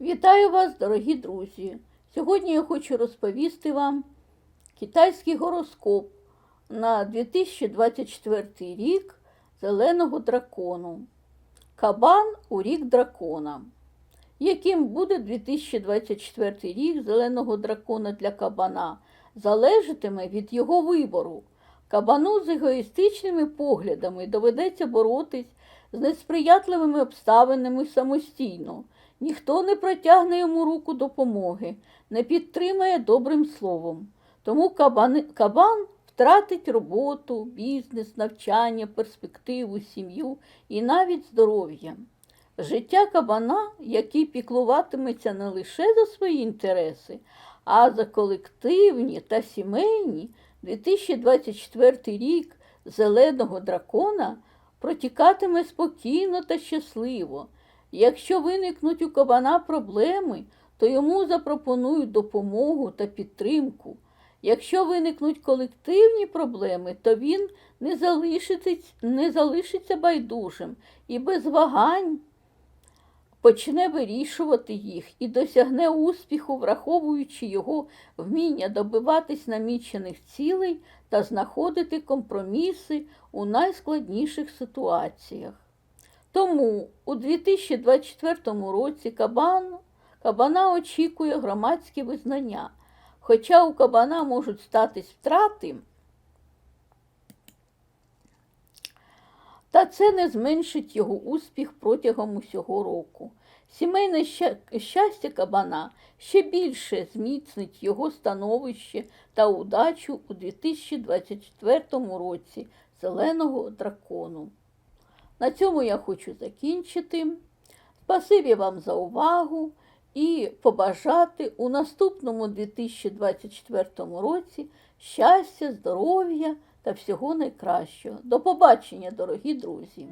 Вітаю вас, дорогі друзі! Сьогодні я хочу розповісти вам китайський гороскоп на 2024 рік зеленого дракону. Кабан у рік дракона. Яким буде 2024 рік зеленого дракона для кабана, залежатиме від його вибору. Кабану з егоїстичними поглядами доведеться боротись з несприятливими обставинами самостійно. Ніхто не протягне йому руку допомоги, не підтримає добрим словом. Тому кабан, кабан втратить роботу, бізнес, навчання, перспективу, сім'ю і навіть здоров'я. Життя кабана, який піклуватиметься не лише за свої інтереси, а за колективні та сімейні, 2024 рік зеленого дракона протікатиме спокійно та щасливо. Якщо виникнуть у кабана проблеми, то йому запропонують допомогу та підтримку. Якщо виникнуть колективні проблеми, то він не залишиться, не залишиться байдужим і без вагань почне вирішувати їх і досягне успіху, враховуючи його вміння добиватись намічених цілей та знаходити компроміси у найскладніших ситуаціях. Тому у 2024 році кабан, кабана очікує громадське визнання. Хоча у кабана можуть статись втрати, та це не зменшить його успіх протягом усього року. Сімейне щастя кабана ще більше зміцнить його становище та удачу у 2024 році зеленого дракону. На цьому я хочу закінчити. Спасибі вам за увагу і побажати у наступному 2024 році щастя, здоров'я та всього найкращого. До побачення, дорогі друзі!